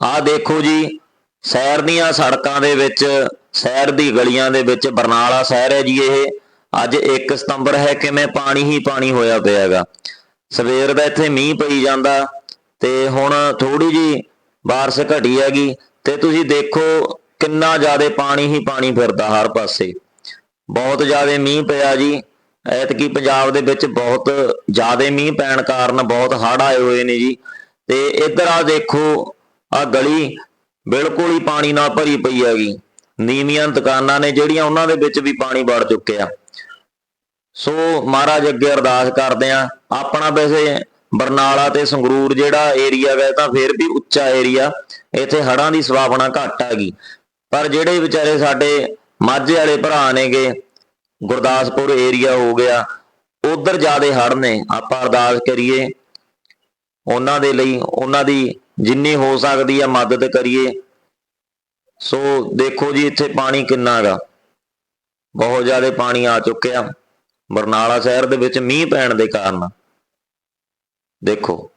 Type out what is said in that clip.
ਆਹ ਦੇਖੋ ਜੀ ਸ਼ਹਿਰ ਦੀਆਂ ਸੜਕਾਂ ਦੇ ਵਿੱਚ ਸ਼ਹਿਰ ਦੀ ਗਲੀਆਂ ਦੇ ਵਿੱਚ ਬਰਨਾਲਾ ਸ਼ਹਿਰ ਹੈ ਜੀ ਇਹ। ਅੱਜ 1 ਸਤੰਬਰ ਹੈ, ਕਿਵੇਂ ਪਾਣੀ ਹੀ ਪਾਣੀ ਹੋਇਆ ਪਿਆ ਹੈਗਾ। ਸਵੇਰ ਦਾ ਇੱਥੇ ਮੀਂਹ ਪਈ ਜਾਂਦਾ ਤੇ ਹੁਣ ਥੋੜੀ ਜੀ ਬਾਰਿਸ਼ ਘਟੀ ਹੈਗੀ ਤੇ ਤੁਸੀਂ ਦੇਖੋ ਕਿੰਨਾ ਜ਼ਿਆਦਾ ਪਾਣੀ ਹੀ ਪਾਣੀ ਫਿਰਦਾ ਹਰ ਪਾਸੇ। ਬਹੁਤ ਜ਼ਿਆਦਾ ਮੀਂਹ ਪਿਆ ਜੀ। ਐਤਕੀ ਪੰਜਾਬ ਦੇ ਵਿੱਚ ਬਹੁਤ ਜ਼ਿਆਦਾ ਮੀਂਹ ਪੈਣ ਕਾਰਨ ਬਹੁਤ ਹੜ੍ਹ ਆਏ ਹੋਏ ਨੇ ਜੀ। ਤੇ ਇੱਧਰ ਆ ਦੇਖੋ ਆ ਗਲੀ ਬਿਲਕੁਲ ਹੀ ਪਾਣੀ ਨਾਲ ਭਰੀ ਪਈ ਹੈਗੀ। ਨੀਵੀਆਂ ਦੁਕਾਨਾਂ ਨੇ ਜਿਹੜੀਆਂ ਉਹਨਾਂ ਦੇ ਵਿੱਚ ਵੀ ਪਾਣੀ ਵੜ ਚੁੱਕਿਆ। ਸੋ ਮਹਾਰਾਜ ਅੱਗੇ ਅਰਦਾਸ ਕਰਦੇ ਆ ਆਪਣਾ ਵੈਸੇ ਬਰਨਾਲਾ ਤੇ ਸੰਗਰੂਰ ਜਿਹੜਾ ਏਰੀਆ ਹੈ ਤਾਂ ਫਿਰ ਵੀ ਉੱਚਾ ਏਰੀਆ ਇੱਥੇ ਹੜ੍ਹਾਂ ਦੀ ਸੰਭਾਵਨਾ ਘੱਟ ਹੈਗੀ। ਪਰ ਜਿਹੜੇ ਵਿਚਾਰੇ ਸਾਡੇ ਮਾਝੇ ਵਾਲੇ ਭਰਾ ਨੇਗੇ, ਗੁਰਦਾਸਪੁਰ ਏਰੀਆ ਹੋ ਗਿਆ, ਉਧਰ ਜ਼ਿਆਦੇ ਹੜ੍ਹ ਨੇ। ਆਪਾਂ ਅਰਦਾਸ ਕਰੀਏ। ਉਹਨਾਂ ਦੇ ਲਈ, ਉਹਨਾਂ ਦੀ ਜਿੰਨੀ ਹੋ ਸਕਦੀ ਆ ਮਦਦ ਕਰੀਏ। ਸੋ ਦੇਖੋ ਜੀ, ਇੱਥੇ ਪਾਣੀ ਕਿੰਨਾ ਹੈਗਾ। ਬਹੁਤ ਜ਼ਿਆਦਾ ਪਾਣੀ ਆ ਚੁੱਕਿਆ। ਬਰਨਾਲਾ ਸ਼ਹਿਰ ਦੇ ਵਿੱਚ ਮੀਂਹ ਪੈਣ ਦੇ ਕਾਰਨ। ਦੇਖੋ।